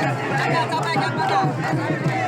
大家，大 ada 呢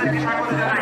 আপনাদেরকে স্বাগত জানাই